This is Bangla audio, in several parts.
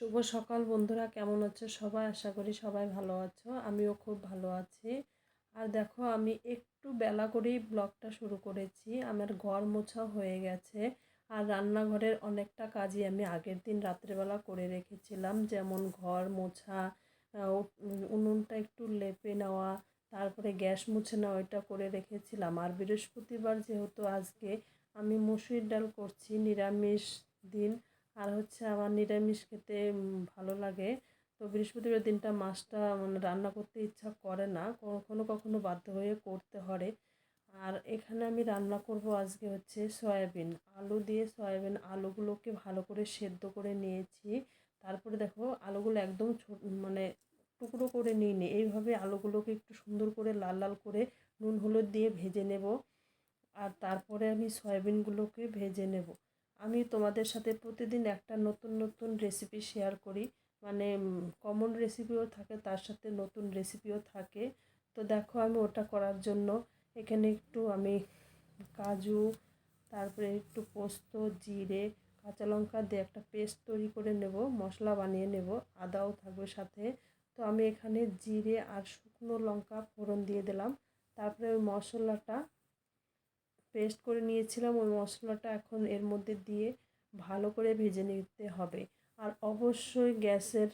শুভ সকাল বন্ধুরা, কেমন আছো সবাই? আশা করি সবাই ভালো আছো, আমিও খুব ভালো আছি। আর দেখো, আমি একটু বেলা করেই ব্লগটা শুরু করেছি। আমার ঘর মোছা হয়ে গেছে আর রান্নাঘরের অনেকটা কাজই আমি আগের দিন রাত্রেবেলা করে রেখেছিলাম। যেমন ঘর মোছা উনুনটা একটু লেপে নেওয়া, তারপরে গ্যাস মুছে নেওয়া এটা করে রেখেছিলাম। আর বৃহস্পতিবার যেহেতু আজকে আমি মুসুরির ডাল করছি, নিরামিষ দিন আর হচ্ছে আমার নিরামিষ খেতে ভালো লাগে। তো বৃহস্পতিবার দিনটা মাছটা মানে রান্না করতে ইচ্ছা করে না। কখনো কখনো বাধ্য হয়ে করতে হয়। আর এখানে আমি রান্না করব আজকে হচ্ছে সয়াবিন। আলু দিয়ে সয়াবিন আলুগুলোকে ভালো করে সেদ্ধ করে নিয়েছি। তারপরে দেখো আলুগুলো একদম ছোট মানে টুকরো করে নিই নি এইভাবে আলুগুলোকে একটু সুন্দর করে লাল লাল করে নুন হলুদ দিয়ে ভেজে নেব। আর তারপরে আমি সয়াবিনগুলোকে ভেজে নেব। আমি তোমাদের সাথে প্রতিদিন একটা নতুন নতুন রেসিপি শেয়ার করি। মানে কমন রেসিপিও থাকে, তার সাথে নতুন রেসিপিও থাকে। তো দেখো, আমি ওটা করার জন্য এখানে একটু আমি কাজু, তারপরে একটু পোস্ত, জিরে, কাঁচা লঙ্কা দিয়ে একটা পেস্ট তৈরি করে নেব, মশলা বানিয়ে নেব, আদাও থাকবে সাথে। তো আমি এখানে জিরে আর শুকনো লঙ্কা ফোড়ন দিয়ে দিলাম। তারপরে ওই মশলাটা পেস্ট করে নিয়েছিলাম, ওই মশলাটা এখন এর মধ্যে দিয়ে ভালো করে ভেজে নিতে হবে। আর অবশ্যই গ্যাসের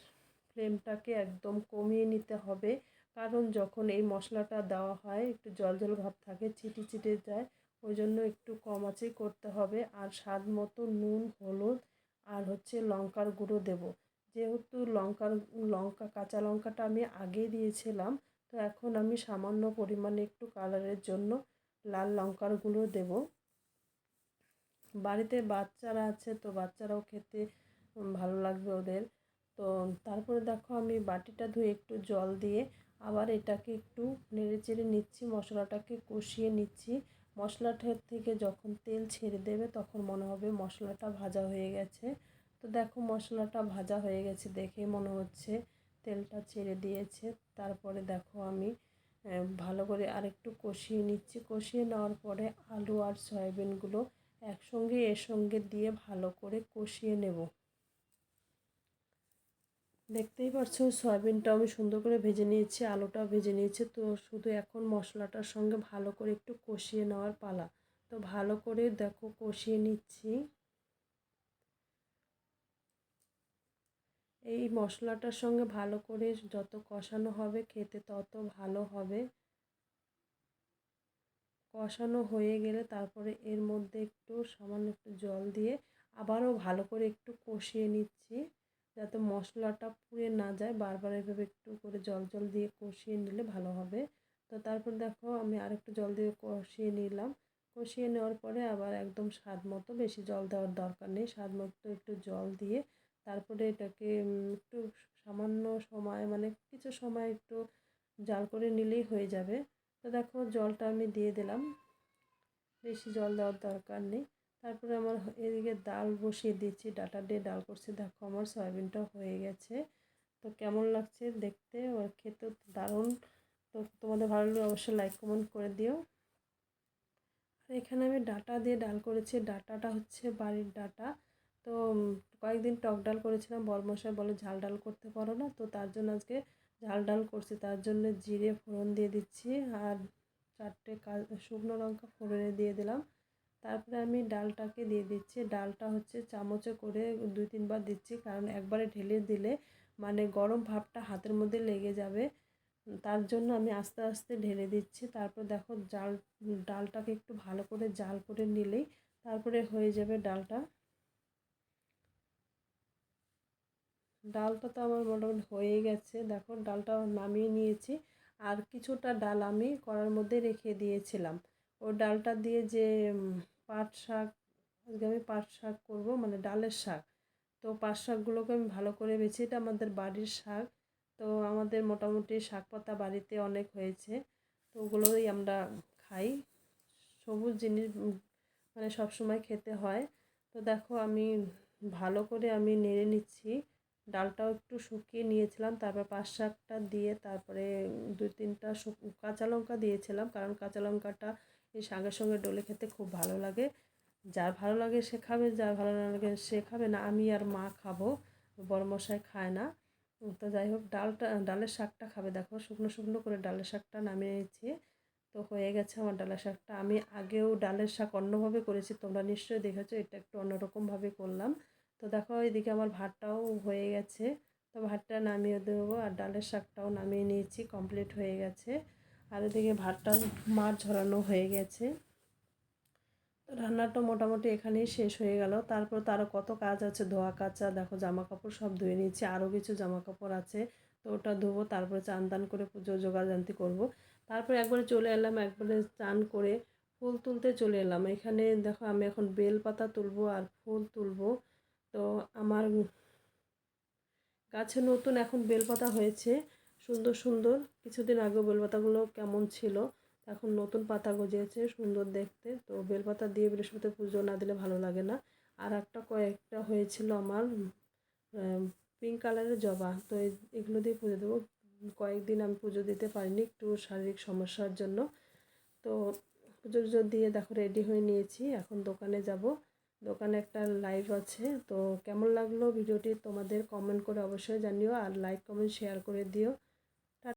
ফ্লেমটাকে একদম কমিয়ে নিতে হবে, কারণ যখন এই মশলাটা দেওয়া হয়, একটু জল জল ভাব থাকে ছিটে ছিটে যায়, ওই জন্য একটু কম আঁচেই করতে হবে। আর স্বাদ মতো নুন, হলুদ আর হচ্ছে লঙ্কার গুঁড়ো দেব। যেহেতু লঙ্কার, লঙ্কা, কাঁচা লঙ্কাটা আমি আগেই দিয়েছিলাম, তো এখন আমি সামান্য পরিমাণে একটু কালারের জন্য লাল লঙ্কার গুঁড়ো দেব। বাড়িতে বাচ্চারা আছে তো বাচ্চারাও খেতে ভালো লাগবে ওদের। তো তারপরে দেখো আমি বাটিটা ধুয়ে একটু জল দিয়ে আবার এটাকে একটু নেড়ে চেড়ে নিচ্ছি, মশলাটাকে কষিয়ে নিচ্ছি। মশলাটার থেকে যখন তেল ছেড়ে দেবে তখন মনে হবে মশলাটা ভাজা হয়ে গেছে। তো দেখো মশলাটা ভাজা হয়ে গেছে দেখে মনে হচ্ছে তেলটা ছেড়ে দিয়েছে। তারপরে দেখো আমি ভালো করে আরেকটু কষিয়ে নিচ্ছি। কষিয়ে নেওয়ার পরে আলু আর সয়াবিনগুলো একসঙ্গে, এর সঙ্গে দিয়ে ভালো করে কষিয়ে নেব। দেখতেই পাচ্ছ সয়াবিনটা আমি সুন্দর করে ভেজে নিয়েছি, আলুটাও ভেজে নিয়েছি। তো শুধু এখন মশলাটার সঙ্গে ভালো করে একটু কষিয়ে নেওয়ার পালা। তো ভালো করে দেখো, কষিয়ে নিচ্ছি। এই মশলাটার সঙ্গে ভালো করে যত কষানো হবে, খেতে তত ভালো হবে। কষানো হয়ে গেলে তারপরে এর মধ্যে একটু সামান্য একটু জল দিয়ে আবারও ভালো করে একটু কষিয়ে নিচ্ছি, যাতে মশলাটা পুড়ে না যায়। বারবার এভাবে একটু করে জল জল দিয়ে কষিয়ে নিলে ভালো হবে। তো তারপর দেখো, আমি আরেকটু জল দিয়ে কষিয়ে নিলাম। কষিয়ে নেওয়ার পরে আবার একদম স্বাদ মতো বেশি জল দেওয়ার দরকার নেই। স্বাদ মতো একটু জল দিয়ে তারপরে এটাকে একটু সামান্য সময় মানে কিছু সময় একটু জাল করে নিলেই হয়ে যাবে। তো দেখো জলটা আমি দিয়ে দিলাম। বেশি জল দেওয়ার দরকার নেই। তারপরে আমার এদিকে ডাল বসিয়ে দিচ্ছি ডাটা দিয়ে ডাল করছি। দেখো আমার সয়াবিনটা হয়ে গেছে। তো কেমন লাগছে দেখতে? আর খেতে দারুণ। তো তোমাদের ভালো লাগলে অবশ্যই লাইক কমেন্ট করে দিও। আর এখানে আমি ডাটা দিয়ে ডাল করেছি। ডাটাটা হচ্ছে বাড়ির ডাটা। তো কয়েকদিন টক ডাল করেছিলাম, বরমশাই বলে ঝাল ডাল করতে পারো না, তো তার জন্য আজকে ঝাল ডাল করছি। তার জন্য জিরে ফোড়ন দিয়ে দিচ্ছি আর চারটে শুকনো লঙ্কা ফোড়নে দিয়ে দিলাম। তারপরে আমি ডালটাকে দিয়ে দিচ্ছি। ডালটা হচ্ছে চামচে করে দুই তিনবার দিচ্ছি, কারণ একবারে ঢেলে দিলে মানে গরম ভাবটা হাতের মধ্যে লেগে যাবে। তার জন্য আমি আস্তে আস্তে ঢেলে দিচ্ছি। তারপর দেখো জাল, ডালটাকে একটু ভালো করে জাল করে নিলেই তারপরে হয়ে যাবে ডালটা। ডালটা তো আমার মোটামুটি হয়ে গেছে। দেখো, ডালটা নামিয়ে নিয়েছি। আর কিছুটা ডাল আমি কড়ার মধ্যে রেখে দিয়েছিলাম। ও ডালটা দিয়ে যে পাট শাক, আজকে আমি পাট শাক করব মানে ডালের শাক। তো পাট শাকগুলোকে আমি ভালো করে বেছি, এটা আমাদের বাড়ির শাক। তো আমাদের মোটামুটি শাক পাতা বাড়িতে অনেক হয়েছে। তো ওগুলোই আমরা খাই। সবুজ জিনিস মানে সবসময় খেতে হয়। তো দেখো, আমি ভালো করে আমি নেড়ে নিচ্ছি। ডালটাও একটু শুকিয়ে নিয়েছিলাম, তারপর পাঁচ শাকটা দিয়ে তারপরে দুই তিনটা কাঁচা লঙ্কা দিয়েছিলাম, কারণ কাঁচা লঙ্কাটা এই শাকের সঙ্গে ডলে খেতে খুব ভালো লাগে। যার ভালো লাগে সে খাবে, যার ভালো না লাগে সে খাবে না, আমি আর মা খাব বড় মশাই খায় না। তো যাই হোক, ডালটা, ডালের শাকটা খাবে, দেখো শুকনো শুকনো করে ডালের শাকটা নামিয়ে নিয়েছি তো হয়ে গেছে আমার ডালের শাকটা। আমি আগেও ডালের শাক অন্যভাবে করেছি, তোমরা নিশ্চয়ই দেখেছ, এটা একটু অন্যরকমভাবে করলাম। তো দেখো এদিকে আমার ভাতটাও হয়ে গেছে। তো ভাতটা নামিয়ে দেবো আর ডালের শাকটাও নামিয়ে নিয়েছি কমপ্লিট হয়ে গেছে। আর এদিকে ভাতটা মাছ ঝরানো হয়ে গেছে। তো রান্নাটা মোটামুটি এখানেই শেষ হয়ে গেল। তারপর তারও কত কাজ আছে, ধোয়া কাচা, দেখো জামা কাপড় সব ধুয়ে নিয়েছি আরও কিছু জামা কাপড় আছে। তো ওটা ধোবো, তারপরে চান দান করে পুজো জোগাড়জান্তি করব। তারপরে একবারে চলে এলাম, একবারে চান করে ফুল তুলতে চলে এলাম। এখানে দেখো আমি এখন বেল পাতা তুলবো আর ফুল তুলবো। তো আমার গাছে নতুন এখন বেলপাতা হয়েছে, সুন্দর সুন্দর। কিছুদিন আগে বেলপাতাগুলো কেমন ছিল, এখন নতুন পাতা গজিয়েছে, সুন্দর দেখতে। তো বেলপাতা দিয়ে বৃহস্পতি পুজো না দিলে ভালো লাগে না। আর একটা কয়েকটা হয়েছিল আমার পিঙ্ক কালারের জবা। তো এগুলো দিয়ে পুজো দেবো। কয়েকদিন আমি পুজো দিতে পারিনি, একটু শারীরিক সমস্যার জন্য। তো পুজো দিয়ে দেখো রেডি হয়ে নিয়েছি, এখন দোকানে যাব। দোকানে একটা লাইভ আছে। তো কেমন লাগল? ভিডিওটি তোমাদের কমেন্ট করে অবশ্যই জানিও। আর লাইক কমেন্ট শেয়ার করে দিও।